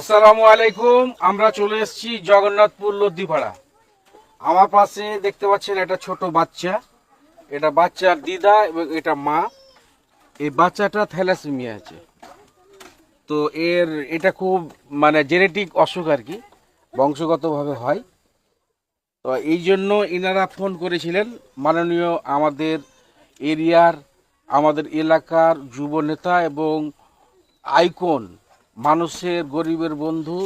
আসসালামু আলাইকুম, আমরা চলে এসেছি জগন্নাথপুর লদ্দিপাড়া। আমার পাশে দেখতে পাচ্ছেন একটা ছোট বাচ্চা। এটা বাচ্চার দিদা এবং এটা মা। এই বাচ্চাটা থ্যালাসেমিয়া আছে। তো এর, এটা খুব মানে জেনেটিক অসুখ আর কি, বংশগতভাবে হয়। তো এই জন্য ইনারা ফোন করেছিলেন, মাননীয় আমাদের এরিয়ার, আমাদের এলাকার যুব নেতা এবং আইকন মানুষের গরিবের বন্ধু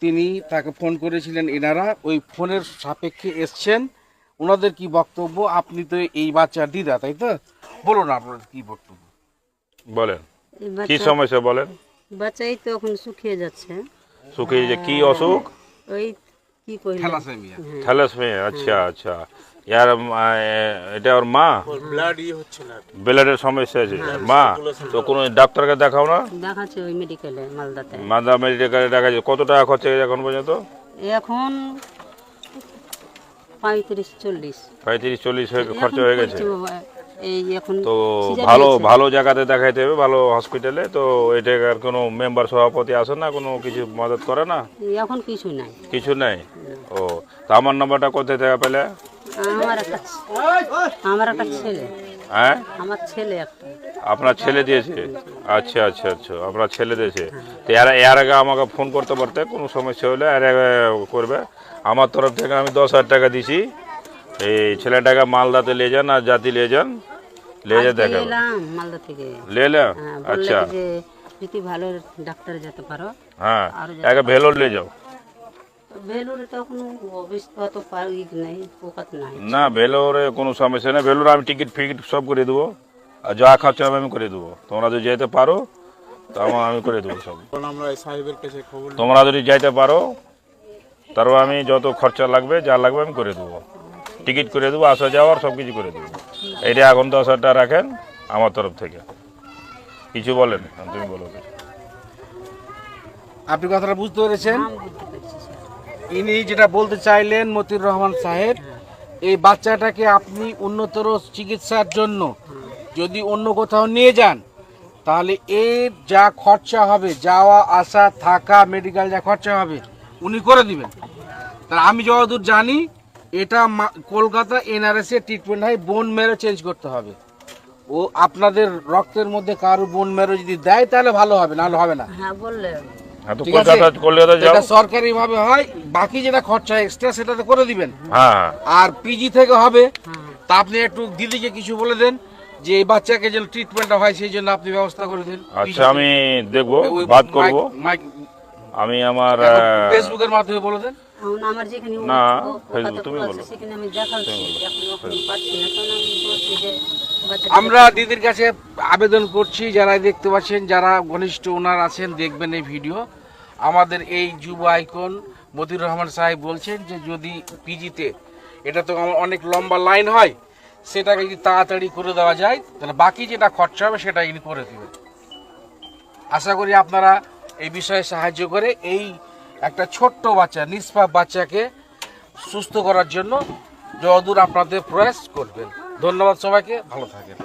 তিনি তাকে ফোন করেছিলেন এনারা ওই ফোনের সাপেক্ষে এসছেন। ওনাদের কি বক্তব্য? আপনি তো এই বাচ্চার দিদা তাই তো? বলুন আপনার কি বক্তব্য? বলেন। এই কি সমস্যা বলেন? বাচ্চাই তো এখন শুকিয়ে যাচ্ছে। শুকিয়ে যে কি অসুখ? ওই কি কইল থ্যালাসেমিয়া। থ্যালাসমিয়া আচ্ছা আচ্ছা। ইয়ার এটা ওর মা? ব্লাডের সমস্যা আছে। মা তো কোনো ডাক্তারকে দেখাও না? দেখাচ্ছে ওই মেডিকেলে মালদাতে। মাদা মেডিকেলে দেখাচ্ছে কত টাকা খরচা হয়েছে এখন পর্যন্ত? এখন পঁয়ত্রিশ চল্লিশ। পঁয়ত্রিশ চল্লিশ হয়ে খরচা হয়ে গেছে। এই এখন তো ভালো ভালো জায়গাতে দেখাইতে হবে ভালো হসপিটালে তো এটাকার কোনো মেম্বার সভাপতি আসে না? কোনো কিছু মদত করে না? এখন কিছু নাই। কিছু নাই? তো আমার নাম্বারটা কোথায় থেকে পেলে? আমার একটা আমার একটা ছেলে। হ্যাঁ? আমার ছেলে একটা। আপনার ছেলে দিয়েছে? আচ্ছা আচ্ছা আচ্ছা। আপনার ছেলে দিয়েছে। তো এর এর আগে আমাকে ফোন করতে পারতে কোনো সমস্যা হলে এর আগে করবে। আমার তরফ থেকে আমি দশ হাজার টাকা দিছি। এই ছেলেটাকে মালদাতে নিয়ে যান আর জাতি নিয়ে যান। নিয়ে যা আজকে দেখাবো। মালদা থেকে। লে লে হ্যাঁ, আচ্ছা। যদি ভালো ডাক্তার যেতে পারো হ্যাঁ। একে ভেলোর নিয়ে যাও। ভেলুরে তো এখন অবস্থা তো পারি নেই পোকাত নাই। না ভেলোরে কোনো সমস্যা নেই। ভেলোরে আমি টিকিট ফিকিট সব করে দেবো। আর যা খরচা হবে আমি করে দেবো। তোমরা যদি যেতে পারো তো আমার আমি করে দেবো সব। আমরা সাহেবের কাছে খবর তোমরা যদি যাইতে পারো তারপর আমি যত খরচা লাগবে যা লাগবে আমি করে দেবো। টিকিট করে দেবো আসা যাওয়ার সব কিছু করে দেবো। এটা এখন দশ হাজার রাখেন আমার তরফ থেকে। কিছু বলেন তুমি বলো আপনি কথাটা বুঝতে পেরেছেন? ইনি যেটা বলতে চাইলেন মতিউর রহমান সাহেব, এই বাচ্চাটাকে আপনি উন্নতর চিকিৎসার জন্য যদি অন্য কোথাও নিয়ে যান, তাহলে এর যা খরচা হবে, যাওয়া, আসা, থাকা মেডিকেল যা খরচা হবে, উনি করে দিবেন। তাহলে আমি যতদূর জানি, এটা কলকাতা এনআরএস এর ট্রিটমেন্ট হয় বোন মেরো চেঞ্জ করতে হবে। ও আপনাদের রক্তের মধ্যে কারও বোন মেরো যদি দেয়, তাহলে ভালো হবে, নাহলে হবে না। হ্যাঁ বললে হ্যাঁ তো কলকাতা কলকাতা যাও। সরকারি ভাবে হয় বাকি যেটা খরচা এক্সট্রা সেটা তো করে দিবেন। হ্যাঁ। আর পিজি থেকে হবে তা আপনি একটু দিদিকে কিছু বলে দেন যে এই বাচ্চাকে যেন ট্রিটমেন্টটা হয় সেই জন্য আপনি ব্যবস্থা করে দিন। আচ্ছা আমি দেখব বাদ করব। আমি আমার ফেসবুকের মাধ্যমে বলে দেন। আমার যেখানে না, ও ফেসবুক কলকাতা তুমি বলো। সেখানে আমি দেখাচ্ছি এখন পাচ্ছি না। কারণ আমি বলছি যে আমরা দিদির কাছে আবেদন করছি যারা দেখতে পাচ্ছেন যারা ঘনিষ্ঠ ওনার আছেন দেখবেন এই ভিডিও। আমাদের এই যুব আইকন মতিউর রহমান সাহেব বলছেন যে যদি পিজিতে এটা তো অনেক লম্বা লাইন হয় সেটাকে যদি তাড়াতাড়ি করে দেওয়া যায় তাহলে বাকি যেটা খরচা হবে সেটা ইনি করে দেবেন। আশা করি আপনারা এই বিষয়ে সাহায্য করে এই একটা ছোট্ট বাচ্চা, নিষ্পাপ বাচ্চাকে সুস্থ করার জন্য যদূর আপনাদের প্রয়াস করবেন ধন্যবাদ সবাইকে ভালো থাকেন।